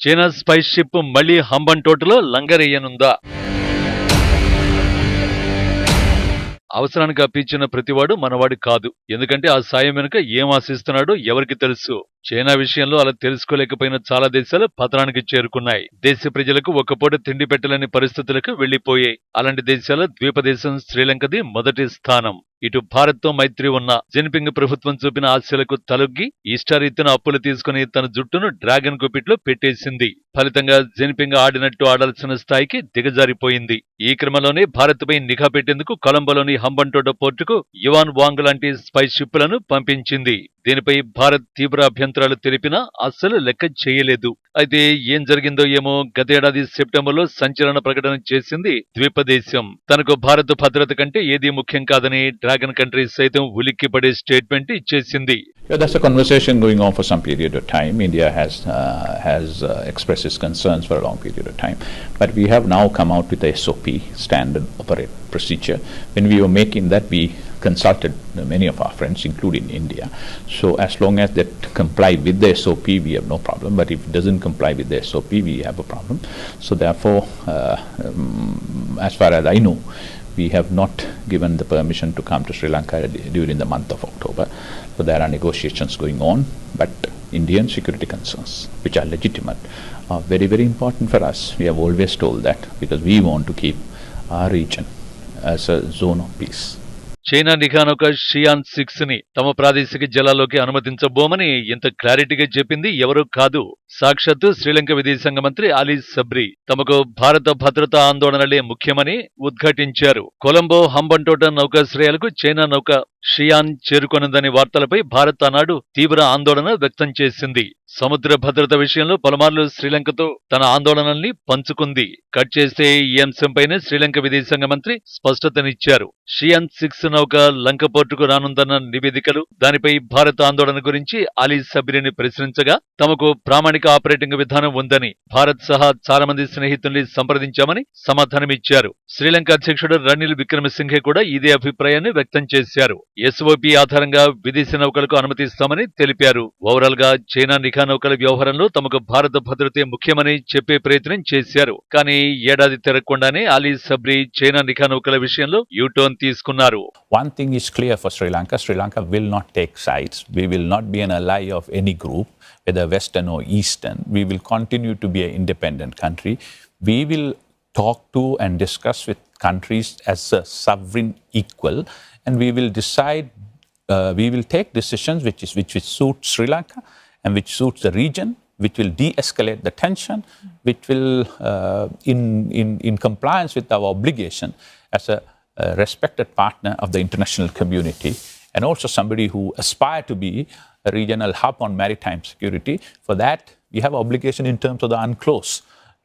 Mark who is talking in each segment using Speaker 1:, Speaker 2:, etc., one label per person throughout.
Speaker 1: China spice ship మళ్ళీ హంబన్ టోటలో లంగరేయనుందా? అవసరానికి అప్పించిన ప్రతివాడు మనవాడు కాదు. ఎందుకంటే ఆ సాయం వెనుక ఏం ఆశిస్తున్నాడో ఎవరికి తెలుసు. చైనా విషయంలో అలా తెలుసుకోలేకపోయిన చాలా దేశాలు పతనానికి చేరుకున్నాయి. దేశ ప్రజలకు ఒక్కపూట తిండి పెట్టలేని పరిస్థితులకు వెళ్ళిపోయాయి అలాంటి దేశాల ద్వీపదేశం శ్రీలంకది మొదటి స్థానం. ఇటు భారత్తో మైత్రి ఉన్న జిన్పింగ్ ప్రభుత్వం చూపిన ఆశలకు తలొగ్గి ఇష్టారీతిన అప్పులు తీసుకుని తన జుట్టును డ్రాగన్ కుపిట్లో పెట్టేసింది. ఫలితంగా జిన్పింగ్ ఆడినట్టు ఆడాల్సిన స్థాయికి దిగజారిపోయింది. ఈ క్రమంలోనే భారత్పై నిఘా పెట్టేందుకు కొలంబోలోని హంబంటోట పోర్టుకు యువాన్ వాంగ్ లాంటి స్పై షిప్లను పంపించింది. దీనిపై భారత్ తీవ్ర అభ్యంతరాలు తెలిపినా అస్సలు లెక్క చేయలేదు అయితే ఏం జరిగిందో ఏమో గతేడాది సెప్టెంబర్లో సంచలన ప్రకటన చేసింది ద్వీపదేశం తనకు భారత్ భద్రత కంటే ఏదీ ముఖ్యం కాదని డ్రాగన్ కంట్రీ సైతం ఉలిక్కిపడే స్టేట్మెంట్ ఇచ్చేసింది
Speaker 2: Yeah, that's a conversation going on for some period of time. India has uh, has uh, expressed its concerns for a long period of time, but we have now come out with a SOP, standard operate procedure. When we were making that, we consulted many of our friends, including India. So as long as that comply with the SOP, we have no problem. But if it doesn't comply with the SOP, we have a problem. So therefore, uh, um, as far as I know, we have not given the permission to come to Sri Lanka during the month of October. So there are negotiations going on, but Indian security concerns, which are legitimate, are very, very important for us. We have always told that because we want to keep our region as a zone of peace.
Speaker 1: China నిఘానొక షియాన్ సిక్స్ని తమ ప్రాదేశిక జలాల్లోకి అనుమతించబోమని ఇంత క్లారిటీగా చెప్పింది ఎవరూ కాదు. సాక్షాత్ శ్రీలంక విదేశాంగ మంత్రి అలీ సబ్రి తమకు భారత భద్రతా ఆందోళనలే ముఖ్యమని ఉద్ఘాటించారు. కొలంబో హంబంటోట నౌకాశ్రయాలకు చైనా నౌక షియాన్ చేరుకొనుందని వార్తలపై భారత్ ఆనాడు తీవ్ర ఆందోళన వ్యక్తం చేసింది. సముద్ర భద్రత విషయంలో పలుమార్లు శ్రీలంకతో తన ఆందోళనల్ని పంచుకుంది. కట్ చేస్తే ఈ అంశంపైనే శ్రీలంక విదేశాంగ మంత్రి స్పష్టతనిచ్చారు. షియాన్ సిక్స్ నౌక లంక పోర్టుకు రానుందన్న నివేదికలు దానిపై భారత్ ఆందోళన గురించి అలీ సబ్రిని ప్రశ్నించగా తమకు ప్రామాణిక ఆపరేటింగ్ విధానం ఉందని భారత్ సహా చాలా మంది స్నేహితుల్ని సంప్రదించామని సమాధానమిచ్చారు. శ్రీలంక అధ్యక్షుడు రనిల్ విక్రమసింఘే కూడా ఇదే అభిప్రాయాన్ని వ్యక్తం చేశారు. ఎస్ఓపి ఆధారంగా విదేశీ నౌకలకు అనుమతిస్తామని తెలిపారు. ఓవరాల్గా చైనా నిఘా నౌకల వ్యవహారంలో తమకు భారత భద్రతే ముఖ్యమని చెప్పే ప్రయత్నం చేశారు. కానీ ఏడాది తిరగకుండానే అలీ సబ్రి చైనా నిఘా నౌకల విషయంలో యూటర్న్ తీసుకున్నారు.
Speaker 2: One thing is clear for Sri Lanka. Sri Lanka will not take sides. We will not be an ally of any group, whether Western or Eastern. We will continue to be an independent country. We will talk to and discuss with countries as a sovereign equal, and we will decide, uh, we will take decisions which, is, which, which suit Sri Lanka and which suits the region, which will de-escalate the tension, which will, uh, in, in, in compliance with our obligation as a, a respected partner of the international community, and also somebody who aspire to be a regional hub on maritime security. For that, we have obligation in terms of the UNCLOS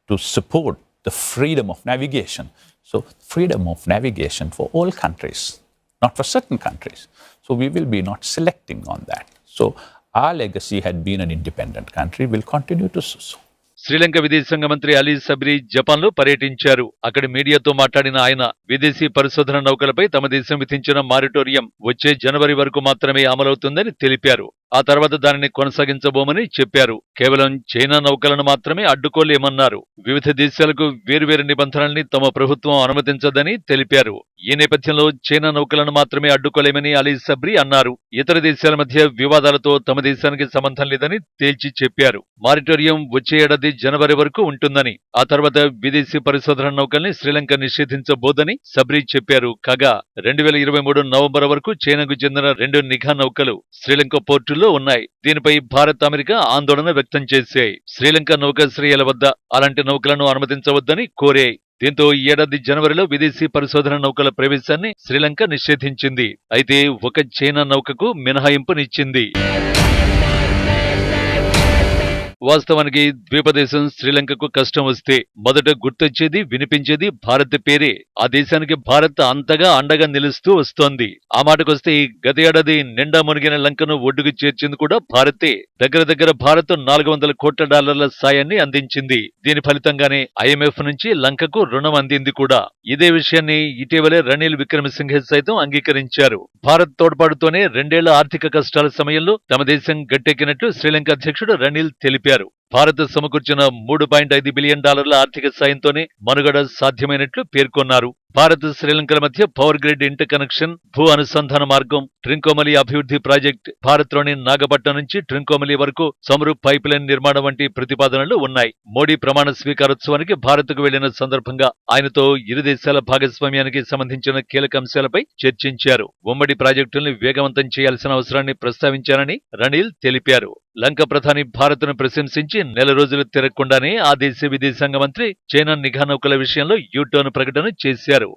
Speaker 2: to support the freedom of navigation. So, freedom of navigation for all countries, not for certain countries. So, we will be not selecting on that. So, our legacy had been an independent country, will continue to so. so.
Speaker 1: Sri Lanka విదేశాంగ మంత్రి Ali Sabri Japan లో పర్యటించారు అక్కడి మీడియాతో మాట్లాడిన ఆయన విదేశీ పరిశోధన నౌకలపై తమ దేశం విధించిన మారిటోరియం వచ్చే జనవరి వరకు మాత్రమే అమలవుతుందని తెలిపారు ఆ తర్వాత దానిని కొనసాగించబోమని చెప్పారు. కేవలం చైనా నౌకలను మాత్రమే అడ్డుకోలేమన్నారు వివిధ దేశాలకు వేర్వేరు నిబంధనల్ని తమ ప్రభుత్వం అనుమతించదని తెలిపారు. ఈ నేపథ్యంలో చైనా నౌకలను మాత్రమే అడ్డుకోలేమని అలీ సబ్రి అన్నారు. ఇతర దేశాల మధ్య వివాదాలతో తమ దేశానికి సంబంధం లేదని తేల్చి చెప్పారు. మారిటోరియం వచ్చే ఏడాది జనవరి వరకు ఉంటుందని ఆ తర్వాత విదేశీ పరిశోధన నౌకల్ని శ్రీలంక నిషేధించబోదని సబ్రి చెప్పారు. కాగా రెండు వేల ఇరవై మూడు నవంబర్ వరకు చైనాకు చెందిన రెండు నిఘా నౌకలు శ్రీలంక పరిస్థితుల్లో ఉన్నాయి. దీనిపై భారత్ అమెరికా ఆందోళన వ్యక్తం చేశాయి. శ్రీలంక నౌకాశ్రయాల వద్ద అలాంటి నౌకలను అనుమతించవద్దని కోరాయి. దీంతో ఈ ఏడాది జనవరిలో విదేశీ పరిశోధన నౌకల ప్రవేశాన్ని శ్రీలంక నిషేధించింది. అయితే ఒక చైనా నౌకకు మినహాయింపునిచ్చింది. వాస్తవానికి ద్వీపదేశం శ్రీలంకకు కష్టం వస్తే మొదట గుర్తొచ్చేది వినిపించేది భారత్ పేరే. ఆ దేశానికి భారత్ అంతగా అండగా నిలుస్తూ వస్తోంది. ఆ మాటకొస్తే ఈ గత ఏడాది నిండా మునిగిన లంకను ఒడ్డుకు చేర్చింది కూడా భారతే దగ్గర దగ్గర భారత్ నాలుగు వందల కోట్ల డాలర్ల సాయాన్ని అందించింది. దీని ఫలితంగానే ఐఎంఎఫ్ నుంచి లంకకు రుణం అందింది కూడా. ఇదే విషయాన్ని ఇటీవలే రణీల్ విక్రమసింఘే సైతం అంగీకరించారు. భారత్ తోడ్పాటుతోనే రెండేళ్ళ ఆర్థిక కష్టాల సమయంలో తమ దేశం గట్టెక్కినట్లు శ్రీలంక అధ్యక్షుడు రణీల్ తెలిపారు. brasileiro భారత్ సమకూర్చిన మూడు పాయింట్ ఐదు బిలియన్ డాలర్ల ఆర్థిక సాయంతోనే మనుగడ సాధ్యమైనట్లు పేర్కొన్నారు. భారత్ శ్రీలంకల మధ్య పవర్ గ్రిడ్ ఇంటర్ కనెక్షన్ భూ అనుసంధాన మార్గం ట్రింకోమలి అభివృద్ధి ప్రాజెక్ట్ భారత్లోని నాగపట్నం నుంచి ట్రింకోమలి వరకు చమురు పైప్ లైన్ నిర్మాణం వంటి ప్రతిపాదనలు ఉన్నాయి. మోడీ ప్రమాణ స్వీకారోత్సవానికి భారత్కు వెళ్ళిన సందర్భంగా ఆయనతో ఇరు దేశాల భాగస్వామ్యానికి సంబంధించిన కీలక అంశాలపై చర్చించారు. ఉమ్మడి ప్రాజెక్టుల్ని వేగవంతం చేయాల్సిన అవసరాన్ని ప్రస్తావించారని రణీల్ తెలిపారు. లంక ప్రధాని భారత్ను ప్రశంసించి నెల రోజులు తిరగకుండానే ఆ దేశ విదేశాంగ మంత్రి చైనా నిఘా నౌకల విషయంలో యూటర్న్ ప్రకటన చేశారు.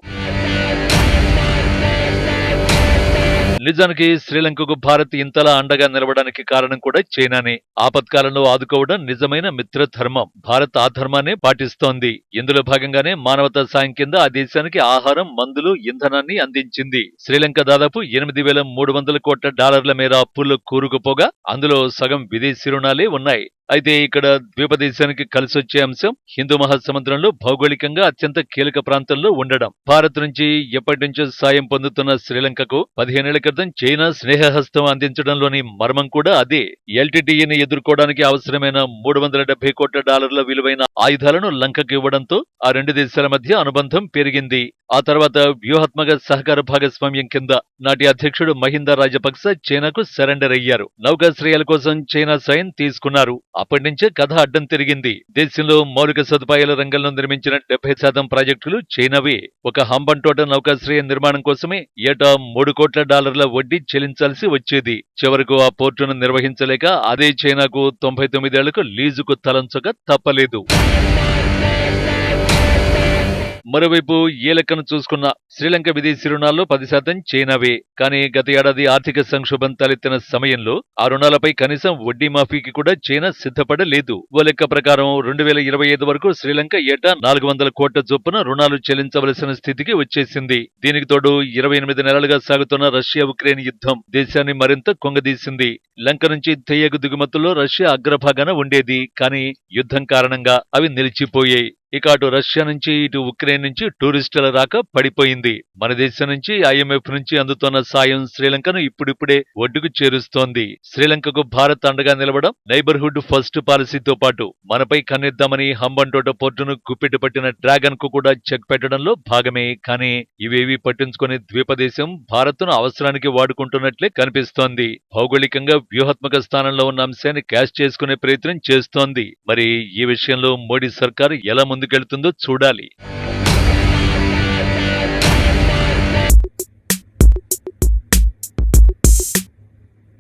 Speaker 1: నిజానికి శ్రీలంకకు భారత్ ఇంతలా అండగా నిలవడానికి కారణం కూడా చైనానే. ఆపత్కాలంలో ఆదుకోవడం నిజమైన మిత్రధర్మం. భారత్ ఆ ధర్మాన్ని పాటిస్తోంది. ఇందులో భాగంగానే మానవతా సాయం కింద ఆ దేశానికి ఆహారం మందులు ఇంధనాన్ని అందించింది. శ్రీలంక దాదాపు ఎనిమిది వేల మూడు వందల కోట్ల డాలర్ల మేర అప్పుల్లో కూరుకుపోగా అందులో సగం విదేశీ రుణాలే ఉన్నాయి. అయితే ఇక్కడ ద్వీపదేశానికి కలిసొచ్చే అంశం హిందూ మహాసముద్రంలో భౌగోళికంగా అత్యంత కీలక ప్రాంతంలో ఉండడం. భారత్ నుంచి ఎప్పటి నుంచో సాయం పొందుతున్న శ్రీలంకకు పదిహేనేళ్ళ క్రితం చైనా స్నేహహస్తం అందించడంలోని మర్మం కూడా అదే. ఎల్టీటీఈని ఎదుర్కోవడానికి అవసరమైన మూడు వందల డెబ్బై కోట్ల డాలర్ల విలువైన ఆయుధాలను లంకకు ఇవ్వడంతో ఆ రెండు దేశాల మధ్య అనుబంధం పెరిగింది. ఆ తర్వాత వ్యూహాత్మక సహకార భాగస్వామ్యం కింద నాటి అధ్యక్షుడు మహిందా రాజపక్స చైనాకు సరెండర్ అయ్యారు. నౌకాశ్రయాల కోసం చైనా సాయం తీసుకున్నారు. అప్పటి నుంచే కథ అడ్డం తిరిగింది. దేశంలో మౌలిక సదుపాయాల రంగంలో నిర్మించిన డెబ్బై శాతం ప్రాజెక్టులు చైనావే. ఒక హంబంటోట నౌకాశ్రయ నిర్మాణం కోసమే ఏటా మూడు కోట్ల డాలర్ల వడ్డీ చెల్లించాల్సి వచ్చేది. చివరకు ఆ పోర్టును నిర్వహించలేక అదే చైనాకు తొంభై తొమ్మిదేళ్ళకు లీజుకు తలంచక తప్పలేదు. మరోవైపు ఏ లెక్కను చూసుకున్నా శ్రీలంక విదేశీ రుణాల్లో పది శాతం చైనావే. కానీ గత ఏడాది ఆర్థిక సంక్షోభం తలెత్తిన సమయంలో ఆ రుణాలపై కనీసం వడ్డీ మాఫీకి కూడా చైనా సిద్ధపడలేదు. ఓ లెక్క ప్రకారం రెండు వేల ఇరవై ఐదు వరకు శ్రీలంక ఏటా నాలుగు వందల కోట్ల చొప్పున రుణాలు చెల్లించవలసిన స్థితికి వచ్చేసింది. దీనికి తోడు ఇరవై ఎనిమిది నెలలుగా సాగుతున్న రష్యా ఉక్రెయిన్ యుద్ధం దేశాన్ని మరింత కొంగదీసింది. లంక నుంచి తెయ్యగు దిగుమతుల్లో రష్యా అగ్రభాగాన ఉండేది. కానీ యుద్ధం కారణంగా అవి నిలిచిపోయాయి. ఇక అటు రష్యా నుంచి ఇటు ఉక్రెయిన్ నుంచి టూరిస్టుల రాక పడిపోయింది. మన దేశం నుంచి ఐఎంఎఫ్ నుంచి అందుతున్న సాయం శ్రీలంకను ఇప్పుడిప్పుడే ఒడ్డుకు చేరుస్తోంది. శ్రీలంకకు భారత్ అండగా నిలవడం నైబర్హుడ్ ఫస్ట్ పాలసీతో పాటు మనపై కన్నెద్దామని హంబంటోట పోర్టును గుప్పిటి పట్టిన డ్రాగన్కు కూడా చెక్ పెట్టడంలో భాగమే. కానీ ఇవేవి పట్టించుకునే ద్వీపదేశం భారత్ను అవసరానికి వాడుకుంటున్నట్లే కనిపిస్తోంది. భౌగోళికంగా వ్యూహాత్మక స్థానంలో ఉన్న అంశాన్ని క్యాష్ చేసుకునే ప్రయత్నం చేస్తోంది. మరి ఈ విషయంలో మోడీ సర్కారు ఎలా ముందుకెళ్తుందో చూడాలి.